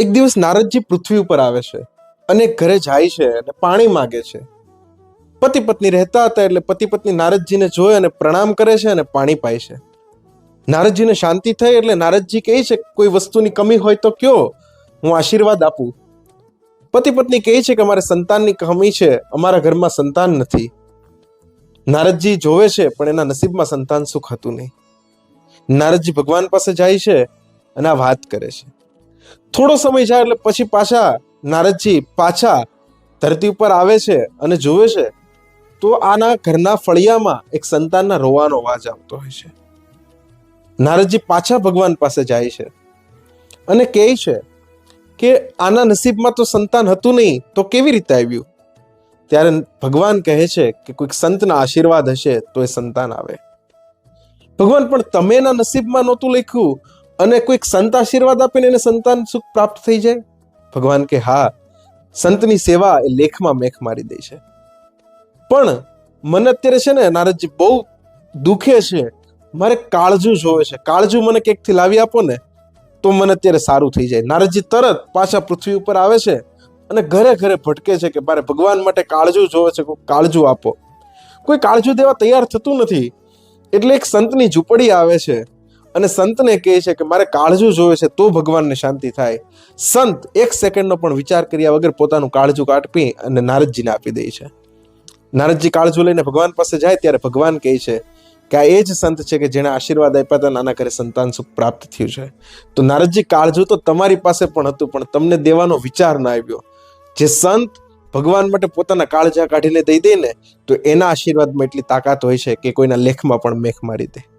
એક દિવસ નારદજી પૃથ્વી ઉપર આવે છે અને ઘરે જાય છે અને પાણી માગે છે. પતિ પત્ની રહેતા હતા એટલે પતિ પત્ની નારદજીને જોઈ અને પ્રણામ કરે છે અને પાણી પાય છે. નારદજીને શાંતિ થઈ એટલે નારદજી કહે છે, કોઈ વસ્તુની કમી હોય તો કયો? હું આશીર્વાદ આપું. પતિ પત્ની કહે છે કે, અમારે સંતાનની કમી છે, અમારા ઘરમાં સંતાન નથી. નારદજી જોવે છે, પણ એના નસીબમાં સંતાન સુખ હતું નહીં. નારદજી ભગવાન પાસે જાય છે અને આ વાત કરે છે. થોડો સમય જાય એટલે પછી પાછા નારદજી પાછા ધરતી ઉપર આવે છે અને જુએ છે, તો આના ઘરના ફળિયામાં એક સંતાનના રોવાનો અવાજ આવતો હોય છે. નારદજી પાછા ભગવાન પાસે જાય છે અને કહે છે કે આના નસીબમાં તો સંતાન હતું નહીં, તો કેવી રીતે આવ્યું? ત્યારે ભગવાન કહે છે કે કોઈક સંતના આશીર્વાદ હશે તો એ સંતાન આવે. ભગવાન, પણ તમે એના નસીબમાં નહોતું લખ્યું? અને કોઈક સંત આશીર્વાદ આપીને એને સંતાન સુખ પ્રાપ્ત થઈ જાય? ભગવાન કે, હા, સંતની સેવા એ લેખમાં મેખ મારી દે છે. પણ મને અત્યારે છે ને, નારદજી, બહુ દુખે છે. મારે કાળજું જોવે છે. કાળજું મને ક્યાંકથી લાવી આપો ને, તો મને અત્યારે સારું થઈ જાય. નારદજી તરત પાછા પૃથ્વી ઉપર આવે છે અને ઘરે ઘરે ભટકે છે કે, મારે ભગવાન માટે કાળજું જોવે છે, કોઈ કાળજું આપો. કોઈ કાળજું દેવા તૈયાર થતું નથી. એટલે એક સંતની ઝૂંપડી આવે છે. અને સંતને કહે છે કે મારે કાળજું જોવે છે તો ભગવાનને શાંતિ થાય. સંત એક સેકન્ડનો પણ વિચાર કર્યા વગર પોતાનું કાળજું કાપી અને નારદજીને આપી દે છે. નારદજી કાળજું લઈને ભગવાન પાસે જાય ત્યારે ભગવાન કહે છે કે આ એ જ સંત છે કે જેણે આશીર્વાદ આપ્યા હતા નાના ઘરે સંતાન સુખ પ્રાપ્ત થયું છે. તો નારદજી કાળજું તો તમારી પાસે પણ હતું, પણ તમને દેવાનો વિચાર ના આવ્યો. જે સંત ભગવાન માટે પોતાના કાળજા કાઢીને દઈ દે ને, તો એના આશીર્વાદમાં એટલી તાકાત હોય છે કે કોઈના લેખમાં પણ મેખ મારી દે.